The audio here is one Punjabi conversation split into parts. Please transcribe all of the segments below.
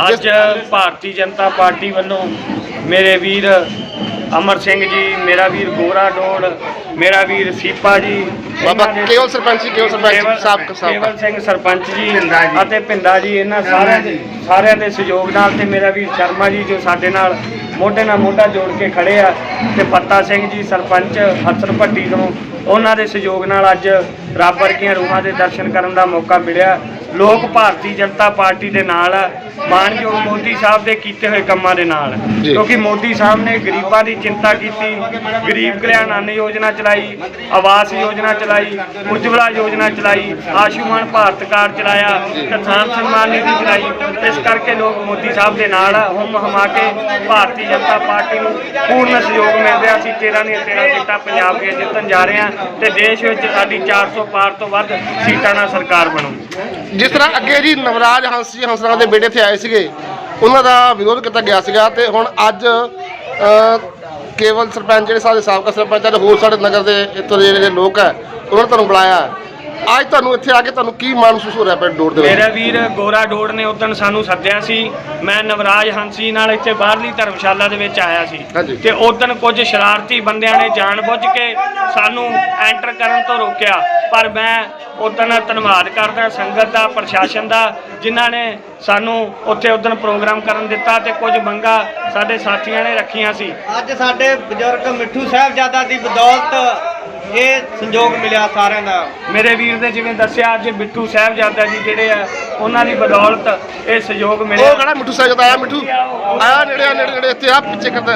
ਅੱਜ ਭਾਰਤੀ ਜਨਤਾ ਪਾਰਟੀ ਵੱਲੋਂ ਮੇਰੇ ਵੀਰ ਅਮਰ ਸਿੰਘ ਜੀ ਮੇਰਾ ਵੀਰ ਗੋਰਾ ਡੋੜ ਮੇਰਾ ਵੀਰ ਸੀਪਾ ਜੀ ਬਾਬਾ ਕੇਵਲ ਸਰਪੰਚ ਜੀ ਕੇਵਲ ਸਰਪੰਚ ਸਾਹਿਬ ਕੇਵਲ ਸਿੰਘ ਸਰਪੰਚ ਜੀ। ਅਤੇ ਪਿੰਡਾ ਜੀ ਇਹਨਾਂ ਸਾਰਿਆਂ ਦੇ ਸਾਰਿਆਂ ਦੇ ਸਹਿਯੋਗ ਨਾਲ ਤੇ ਮੇਰਾ ਵੀਰ ਸ਼ਰਮਾ ਜੀ ਜੋ ਸਾਡੇ ਨਾਲ ਮੋਢੇ ਨਾਲ ਮੋਢਾ ਜੋੜ ਕੇ ਖੜੇ ਆ ਤੇ ਪੱਤਾ ਸਿੰਘ ਜੀ ਸਰਪੰਚ ਹਸਨ ਭੱਟੀ ਤੋਂ ਉਹਨਾਂ ਦੇ ਸਹਿਯੋਗ ਨਾਲ ਅੱਜ ਰੱਬ ਵਰਗੀਆਂ ਰੂਹਾਂ ਦੇ ਦਰਸ਼ਨ ਕਰਨ ਦਾ ਮੌਕਾ ਮਿਲਿਆ ਲੋਕ ਭਾਰਤੀ ਜਨਤਾ ਪਾਰਟੀ ਦੇ ਨਾਲ ਮਾਨਯੋਗ ਮੋਦੀ ਸਾਹਿਬ ਦੇ ਕੀਤੇ ਹੋਏ ਕੰਮਾਂ ਦੇ ਨਾਲ। ਕਿਉਂਕਿ ਮੋਦੀ ਸਾਹਿਬ ਨੇ ਗਰੀਬਾਂ ਦੀ ਚਿੰਤਾ ਕੀਤੀ ਗਰੀਬ ਕਲਿਆਣ ਅੰਨ ਯੋਜਨਾ ਚਲਾਈ ਆਵਾਸ ਯੋਜਨਾ ਚਲਾਈ ਉਜਵਲਾ ਯੋਜਨਾ ਚਲਾਈ ਆਯੁਸ਼ਮਾਨ ਭਾਰਤ ਕਾਰਡ ਚਲਾਇਆ ਕਿਸਾਨ ਸਨਮਾਨ ਨਿਧੀ ਚਲਾਈ ਇਸ ਕਰਕੇ ਲੋਕ ਮੋਦੀ ਸਾਹਿਬ ਦੇ ਨਾਲ ਹੁਮ ਹਮਾ ਕੇ ਭਾਰਤੀ ਜਨਤਾ ਪਾਰਟੀ ਨੂੰ ਪੂਰਨ ਸਹਿਯੋਗ ਮਿਲ ਰਿਹਾ ਅਸੀਂ 13 ਦੀਆਂ 13 ਸੀਟਾਂ ਪੰਜਾਬ ਦੀਆਂ ਜਿੱਤਣ ਜਾ ਰਹੇ ਹਾਂ ਤੇ ਦੇਸ਼ ਵਿੱਚ ਸਾਡੀ 400 ਪਾਰ ਤੋਂ ਵੱਧ ਸੀਟਾਂ ਨਾਲ ਸਰਕਾਰ ਬਣੂ। ਜਿਸ ਤਰ੍ਹਾਂ ਅੱਗੇ ਜੀ ਨਵਰਾਜ ਹੰਸੀ ਜੀ ਦੇ ਬੇਟੇ ਤੇ ਆਏ ਸੀਗੇ ਉਹਨਾਂ ਦਾ ਵਿਰੋਧ ਕੀਤਾ ਗਿਆ ਸੀਗਾ ਤੇ ਹੁਣ ਅੱਜ ਅ, ਕੇਵਲ ਸਰਪੰਚ ਜਿਹੜੇ ਸਾਡੇ ਸਾਬਕਾ ਸਰਪੰਚ ਆ ਤੇ ਹੋਰ ਸਾਡੇ ਨਗਰ ਦੇ ਇੱਥੋਂ ਦੇ ਜਿਹੜੇ ਲੋਕ ਹੈ ਉਹਨਾਂ ਨੇ ਤੁਹਾਨੂੰ ਬੁਲਾਇਆ। ਅੱਜ ਤੁਹਾਨੂੰ ਇੱਥੇ ਆ ਕੇ ਤੁਹਾਨੂੰ ਕੀ ਮਨ ਮਹਿਸੂਸ ਹੋ ਰਿਹਾ ਪਿੰਡ ਡੋਰ ਦੇ ਵਿੱਚ? ਮੇਰਾ ਵੀਰ ਗੋਰਾ ਡੋੜ ਨੇ ਉਦੋਂ ਸਾਨੂੰ ਸੱਦਿਆ ਸੀ। ਮੈਂ ਨਵਰਾਜ ਹੰਸੀ ਨਾਲ ਇੱਥੇ ਬਾਹਰਲੀ ਧਰਮਸ਼ਾਲਾ ਦੇ ਵਿੱਚ ਆਇਆ ਸੀ। ਤੇ ਉਦੋਂ ਕੁਝ ਸ਼ਰਾਰਤੀ ਬੰਦਿਆਂ ਨੇ ਜਾਣਬੁੱਝ ਕੇ ਸਾਨੂੰ ਐਂਟਰ ਕਰਨ ਤੋਂ ਰੋਕਿਆ। ਪਰ ਮੈਂ ਉਦੋਂ ਧੰਨਵਾਦ ਕਰਦਾ ਸੰਗਤ ਦਾ ਪ੍ਰਸ਼ਾਸਨ ਦਾ ਜਿਨ੍ਹਾਂ ਨੇ ਸਾਨੂੰ ਉੱਥੇ ਉਦੋਂ ਪ੍ਰੋਗਰਾਮ ਕਰਨ ਦਿੱਤਾ ਤੇ ਕੁਝ ਮੰਗਾ ਸਾਡੇ ਸਾਥੀਆਂ ਨੇ ਰੱਖੀਆਂ ਸੀ। ਅੱਜ ਸਾਡੇ ਬਜ਼ੁਰਗ ਮਿੱਠੂ ਸਾਹਿਬਜ਼ਾਦਾ ਦੀ ਬਦੌਲਤ ਇਹ ਸੰਯੋਗ ਮਿਲਿਆ ਸਾਰਿਆਂ ਦਾ। ਮੇਰੇ ਵੀਰ ਨੇ ਜਿਵੇਂ ਦੱਸਿਆ ਅੱਜ ਬਿੱਟੂ ਸਾਹਿਬਜ਼ਾਦਾ ਜੀ ਜਿਹੜੇ ਆ ਉਹਨਾਂ ਦੀ ਬਦੌਲਤ ਇਹ ਸਹਿਯੋਗ ਮਿਲਿਆ। ਉਹ ਕਿਹੜਾ ਮਿੱਠੂ ਸਾਹਿਬ ਆਇਆ ਮਿੱਠੂ? ਆਇਆ ਨੇੜੇ ਆ, ਨੇੜੇ ਨੇੜੇ ਇੱਥੇ ਆ ਪਿੱਛੇ ਕਰਦਾ।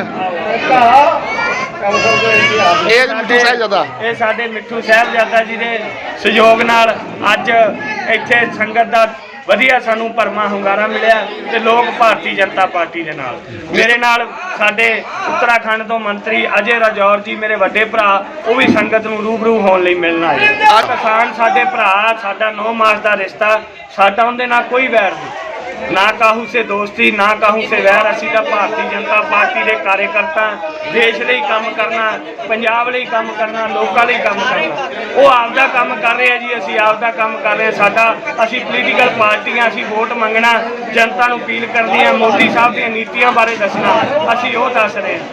ਇਹ ਜੀ ਮਿੱਠੂ ਸਾਹਿਬ ਜ਼ਿਆਦਾ ਇਹ ਸਾਡੇ ਮਿੱਠੂ ਸਾਹਿਬਜ਼ਾਦਾ ਜੀ ਦੇ ਸਹਿਯੋਗ ਨਾਲ ਅੱਜ ਇੱਥੇ ਸੰਗਤ ਦਾ ਵਧੀਆ ਸਾਨੂੰ ਪਰਮਾ ਹੁੰਗਾਰਾ ਮਿਲਿਆ ਤੇ ਲੋਕ ਭਾਰਤੀ ਜਨਤਾ ਪਾਰਟੀ ਦੇ ਨਾਲ। ਮੇਰੇ ਨਾਲ ਸਾਡੇ ਉੱਤਰਾਖੰਡ ਤੋਂ ਮੰਤਰੀ ਅਜੇ ਰਾਜੌਰ ਜੀ, ਮੇਰੇ ਵੱਡੇ ਭਰਾ, ਉਹ ਵੀ ਸੰਗਤ ਨੂੰ ਰੂਬਰੂ ਹੋਣ ਲਈ ਮਿਲਣ ਆਏ ਆ। ਕਿਸਾਨ ਸਾਡੇ ਭਰਾ, ਸਾਡਾ 9 ਮਾਸ ਦਾ ਰਿਸ਼ਤਾ, ਸਾਡਾ ਉਹਦੇ ਨਾਲ ਕੋਈ ਵੈਰ ਨਹੀਂ। ਨਾ ਕਾਹੂ ਸੇ ਦੋਸਤੀ, ਨਾ ਕਾਹੂ ਸੇ ਵੈਰ, ਅਸੀਂ ਤਾਂ ਭਾਰਤੀ ਜਨਤਾ ਪਾਰਟੀ ਦੇ ਕਾਰਜਕਰਤਾ। ਦੇਸ਼ ਲਈ ਕੰਮ ਕਰਨਾ, ਪੰਜਾਬ ਲਈ ਕੰਮ ਕਰਨਾ, ਲੋਕਾਂ ਲਈ ਕੰਮ ਕਰਨਾ। ਉਹ ਆਪਦਾ ਕੰਮ ਕਰ ਰਹੇ ਆ ਜੀ, ਅਸੀਂ ਆਪਦਾ ਕੰਮ ਕਰ ਰਹੇ ਹਾਂ। ਸਾਡਾ, ਅਸੀਂ ਪੋਲੀਟੀਕਲ ਪਾਰਟੀਆਂ, ਅਸੀਂ ਵੋਟ ਮੰਗਣਾ, ਜਨਤਾ ਨੂੰ ਅਪੀਲ ਕਰਨੀ ਹੈ। ਮੋਦੀ ਸਾਹਿਬ ਦੀਆਂ ਨੀਤੀਆਂ ਬਾਰੇ ਦੱਸਣਾ। ਅਸੀਂ ਉਹ ਦੱਸ ਰਹੇ ਹਾਂ।